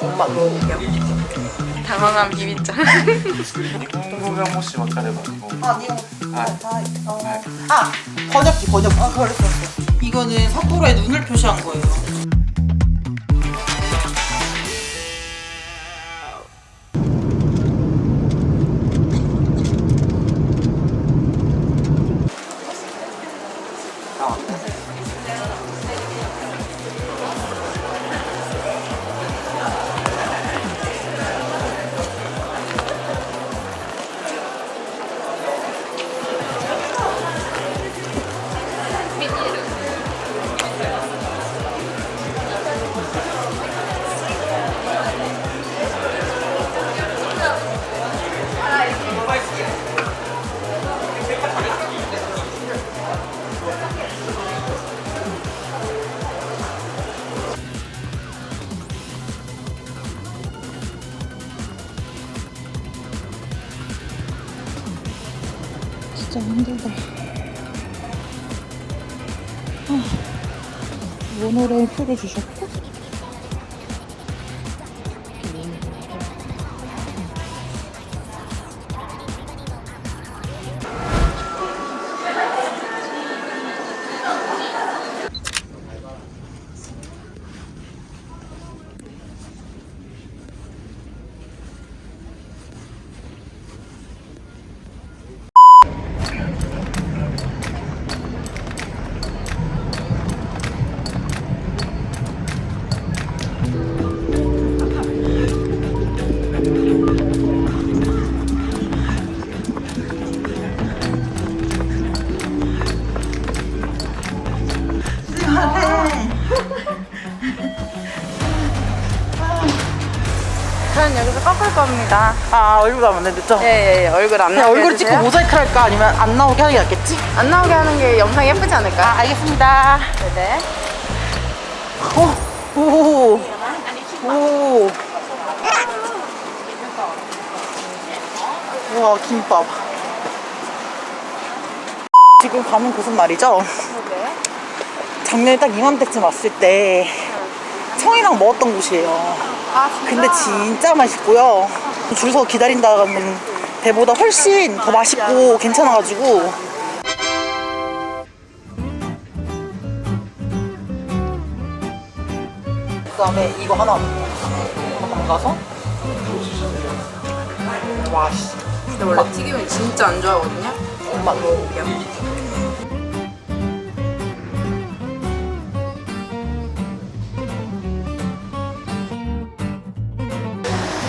엄마 먹어볼게요. 당황한 비비짱. 日本語がもし分かれば日本語 아, 니가 아. 어. 아, 번역기, 번역기. 아, 그랬어. 이거는 삿포로의 눈을 표시한 거예요. 진짜 힘들다. 아, 모노레일 표를 주셨고. 겁니다. 아, 얼굴 안 됐죠? 예, 예, 얼굴 안 그냥 나오게 얼굴 찍고 해주세요. 모자이크 할까? 아니면 안 나오게 하는 게 낫겠지? 안 나오게 하는 게 영상 예쁘지 않을까? 아, 알겠습니다. 네네. 어, 오, 오. 우와, 김밥. 지금 가는 곳은 말이죠. 네. 작년에 딱 이맘때쯤 왔을 때 청이랑 먹었던 곳이에요. 아, 진짜? 근데 진짜 맛있고요. 줄 서 기다린다는 배보다 훨씬 더 맛있고 괜찮아가지고. 그 다음에 이거 하나 한번 가서 와 씨. 근데 원래 튀김을 진짜 안 좋아하거든요. 엄마 먹어볼게요.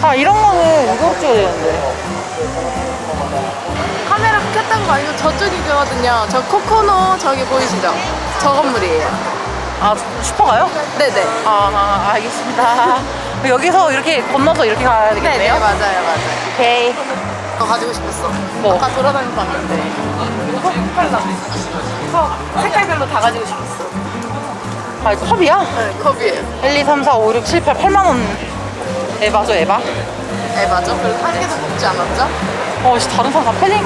아 이런 거는 이거 찍어야 되는데 카메라 켰던 거 아니고 저쪽이거든요. 저 코코노 저기 보이시죠? 저 건물이에요. 아 슈퍼 가요? 네네. 아, 아 알겠습니다 여기서 이렇게 건너서 이렇게 가야 되겠네요? 맞아요, 맞아요. 오케이 저 가지고 싶었어. 뭐? 아까 돌아다니고. 컵 색깔별로 다 가지고 싶었어. 아 이거 컵이야? 네, 컵이에요. 1, 2, 3, 4, 5, 6, 7, 8, 8만 원 에바죠 에바? 네, 맞아. 그리고 한 개도 먹지 않았죠? 어 씨, 다른 사람 다 패딩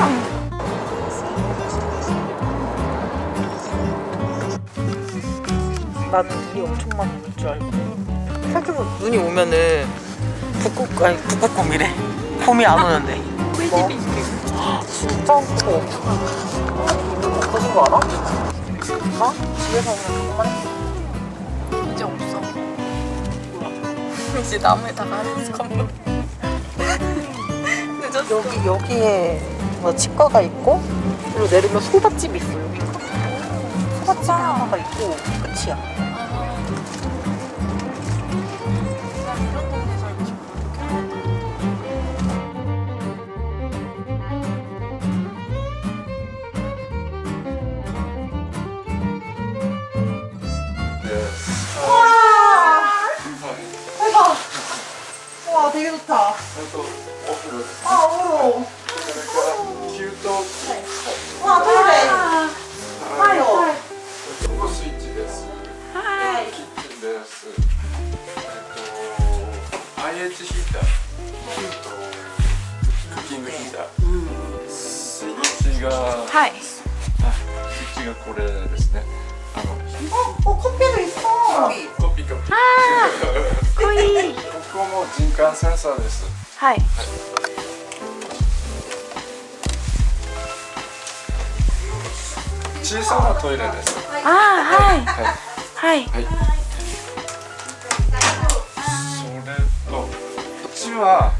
나는 눈이 엄청 많을 줄 알고 실제로 눈이 오면은 북극 아니 북극곰이래 곰이 안 오는데 뭐? 진짜 커 커진 거 알아? 나? 집에서 오면 정말 이제 나무에 다 가는 건물. 늦었어. 여기 여기에 뭐 치과가 있고 그리고 내리면 소바집이 있어 여기 소바집이 하나가 있고 끝이야 った。あ、おろ。給湯器。あ、トイレ。はい。ここスイッチです。はい。キッチンです。えっと、IH ヒーター。クッキングヒーター。スイッチが。はい。スイッチがこれですね。あ。コピーがい。っぱい。コピー、コピー、コー。かっこい。い。ここも人感センサーです。はい。小さなトイレです。あーはい。はい。はい。はい。それとこっちは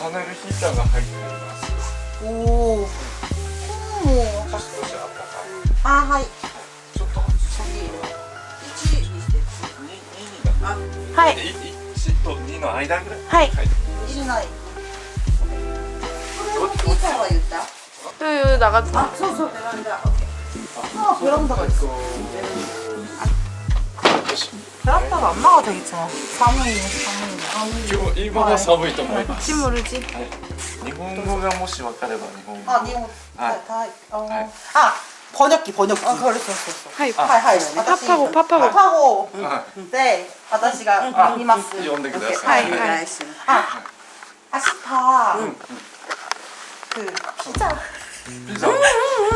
パネルヒーターが入っています。おおもう少しあったかあはいいちょっと1にして2はいに1と2の間ぐらい？はい。い。ない。これは言った？という長あそうそうベランダ。あベランダがあいつも寒いね。寒いね。今日今は寒いと思います。はい、日本語がもし分かれば日本語。あ日本。はい、はい、あ、はい。 번역기 번역기 아 그랬어 그랬어 はい 하이 하이 파파고 파파고 파파고 は 네 私が読みますい、読んでください。はいはいあ明日그 피자 ピザ。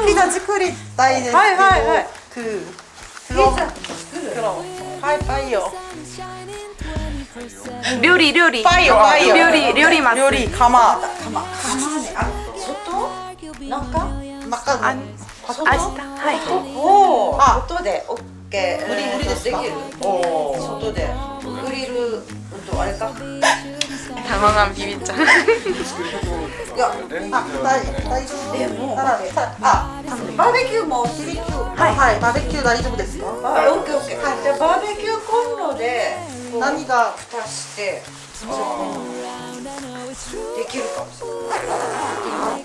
피자 作りたいですけどはいはいはい 그 피자 그럼 하이 파이요 料理料理 파이요 파이요 料理料理ます料理釜釜外中あの 明日？はい。あ。外でオッ OK グリルです。できる。外で。グリルとあれか。玉がビビっちゃう。いやあ大大丈夫。でもあバーベキューもシビキューはい。バーベキュー大丈夫ですか？はいオッケーオッケー。じゃバーベキューコンロで何が？足してできるかもしれない。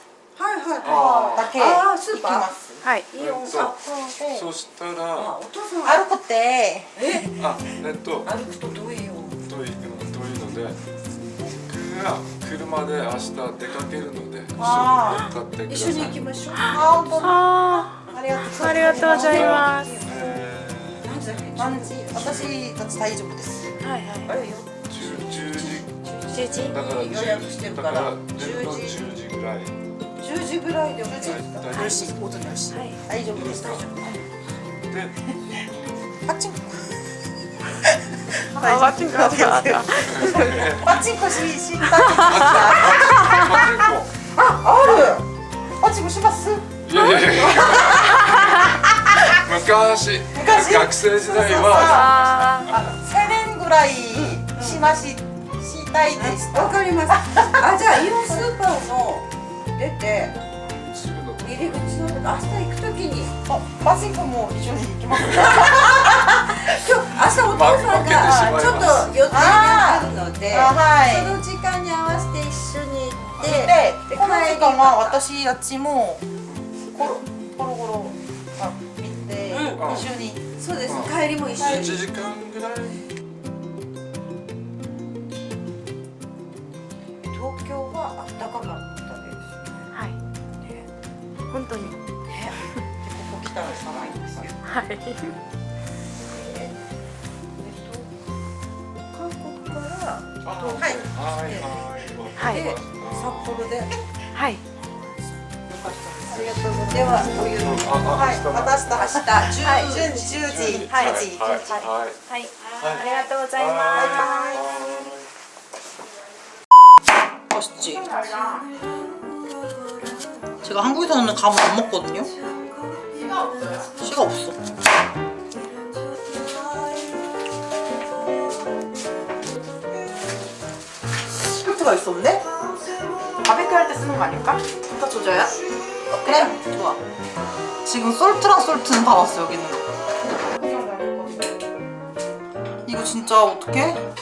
はいはいあはーだけあー行きスーパー？ますはい。いいよ。えっとあせん。そしたあら、お父さん。歩くって。あ、えっと、歩くと遠いよ遠い、うん遠いので、僕が車で明日出かけるので、一緒にあ買ってくだ一さい。緒に行きましょう。あ本当あありがとうーありがとうございます。え何時だっけ何時？私たち大丈夫です。はいはあれよー、10, 10時。い10時？だから予約してるから。だから10の10時ぐらい。10時ぐらいでも大大丈夫ですオートによしはい大丈夫です。で、パチンコ。あワチンコワチンコあったパチンコあ、ある。パチンコします。いやいやいや。昔。昔？学生時代は。ああ1000年ぐらいしまししたいでしたわかります。あ、じゃあイオンスーパーの出て入り口のとこ明日行くときにあパチンコも一緒に行きます 今日明日お父さんがちょっと予定があるので、あはい。その時間に合わせて一緒に行って、ででこの時間は私たちもコロコロコロあ見て、うん。一緒に。そうです。うん。帰りも一緒1に。時間ぐらい。東京は暖かかった本当に。えここ来たら寒い。んですよはい、えー、韓国から東京来て、はい、で、はい、札幌ではい。ありがとうござい。ます。では、とい。うの、はい、私と明日、十、十、十時、は、時、はい、はい、ありがとうござい。ます。はい。こっち。 제가 한국에서는 감을 안 먹거든요. 씨가 없어. 스프트가 있었네? 바베큐 할 때 쓰는 거 아닐까? 다 조져야? 그래? 좋아. 지금 솔트랑 솔트는 다 왔어 여기 있는 거. 이거 진짜 어떡해?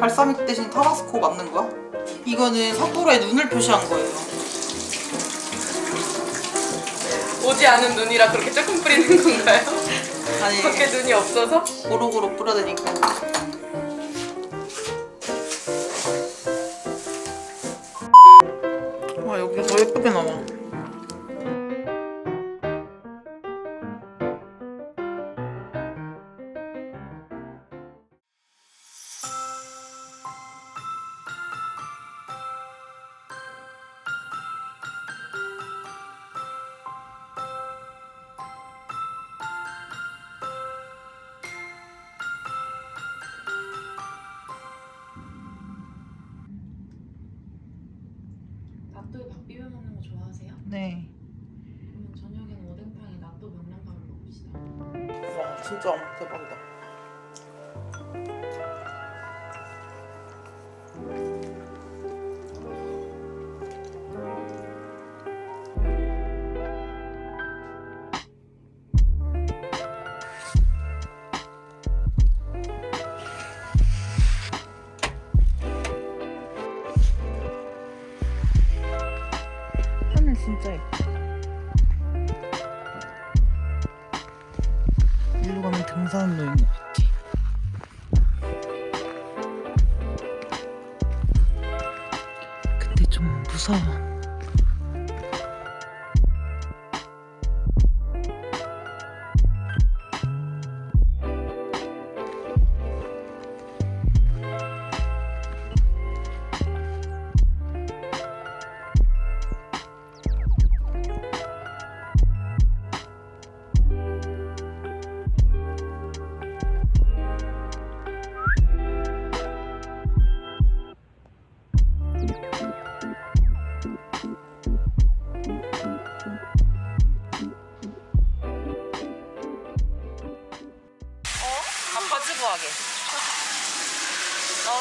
발사믹 대신 타바스코 맞는 거야? 이거는 삿포로에 눈을 표시한 거예요. 오지 않은 눈이라 그렇게 조금 뿌리는 건가요? 아니 밖에 눈이 없어서? 고루고루 뿌려드니까 와 여기 더 예쁘게 나와 네. 그러면 저녁에는 오뎅탕에 낫또 명란탕을 먹읍시다. 와 진짜 대박이다.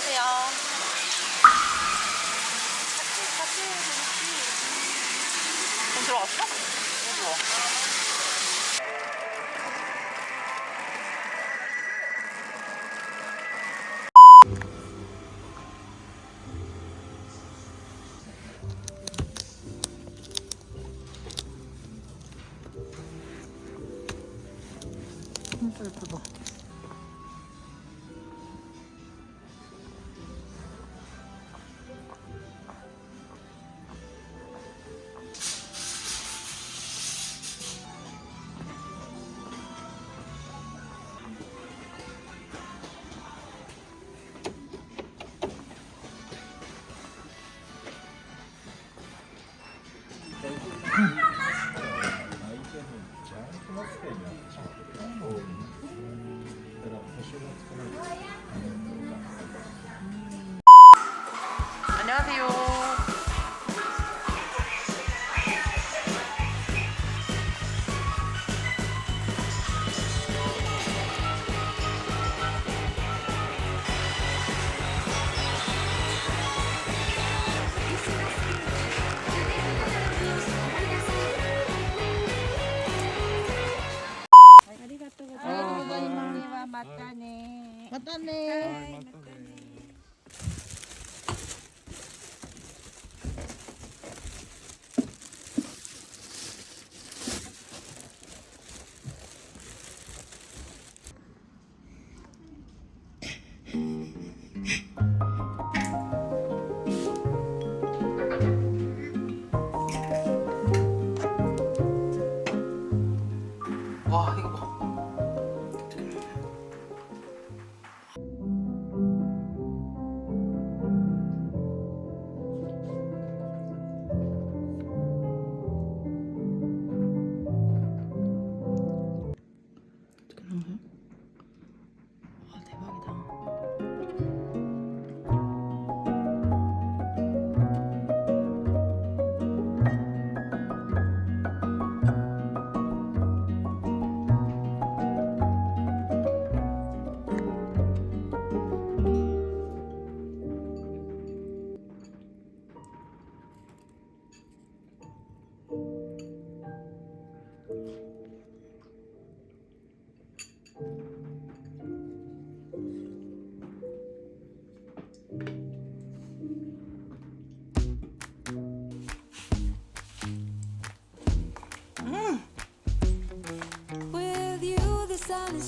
오세요. 같이 같이 같이. 돈 들어갔어? 응. 들어.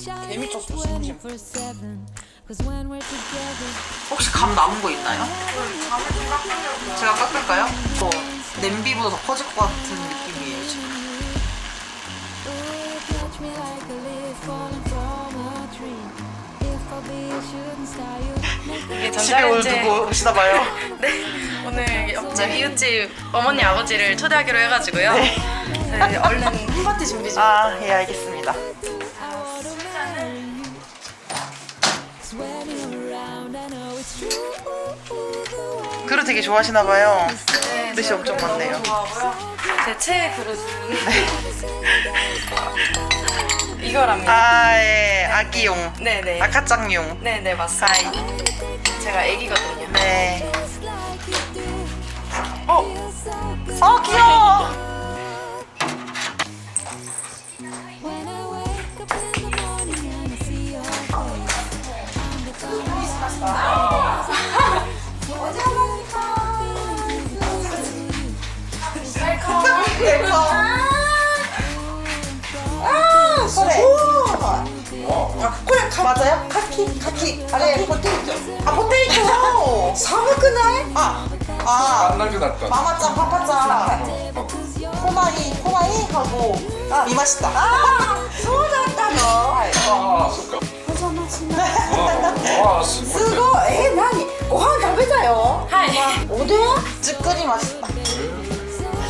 재밌었어 진짜 혹시 감 남은 거 있나요? 제가 깎을까요? 저 냄비보다 더 커질 것 같은 느낌이에요 지금 집에 오늘 누구 오시나 봐요 네. 오늘 네. 옆집 네. 이웃집 어머니 아버지를 초대하기로 해가지고요. 네, 얼른 홈파티 준비 좀. 아예 알겠습니다 그릇 되게 좋아하시나 봐요. 네, 그릇이 엄청 많네요. 제 최애 그릇. 이거랍니다. 아, 예, 아기용, 네네. 아카짱용. 네네 맞습니다. 제가 애기거든요. 네. 어, 아 귀여워. I てる か。ああこれあこれか。まやかきかきあれポテトあポテト寒くないあああママちゃんパパちゃん来ない来ないハゴ見ましたあそうだ。ったのはいあそっかお邪魔しますすごいえ何ご飯食べたよはいおでんじっくりました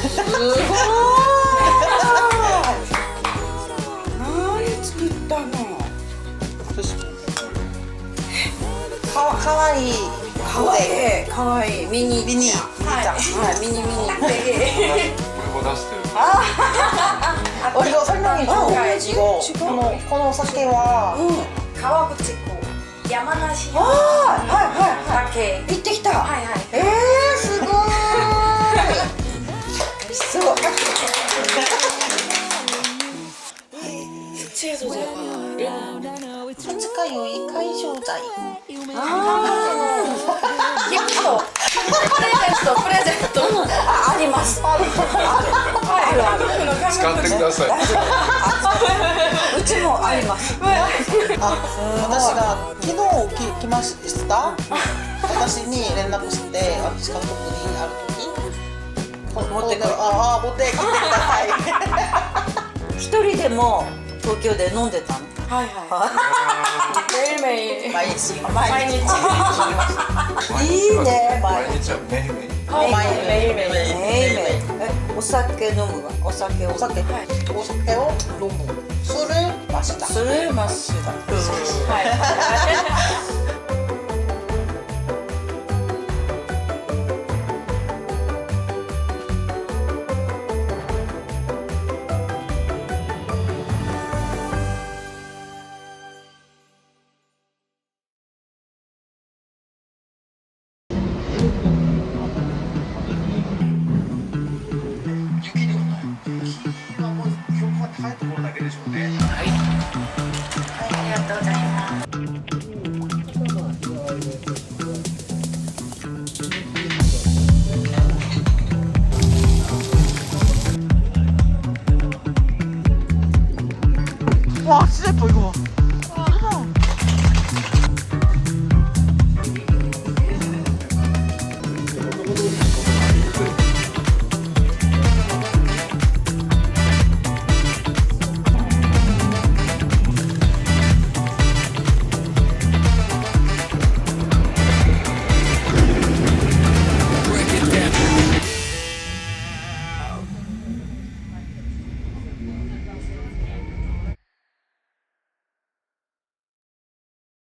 すごい。何作ったのかかわいい。かわいい。かわいいミニミニ。ミニはいミニミニ。俺も出してる俺がそれなのに今回このこのお酒は、うん、川口湖山梨はいはいはい行ってきたはいはいええーそうそあギフトプレゼントプレゼント、ああります。あるある使ってくださいうちもあります。あ私が昨日き来ました私に連絡して私が特にある時持ってくるああ持ってきてください一人でも東京で飲んでたの。はいは 매일매일 毎日。毎日いいね。毎日はめいめい毎日。매일매일 毎日。ええお酒飲むわ。お酒を。お酒。お酒を飲む。술을 마시다. それました。はい 와 진짜 예뻐 이거 봐.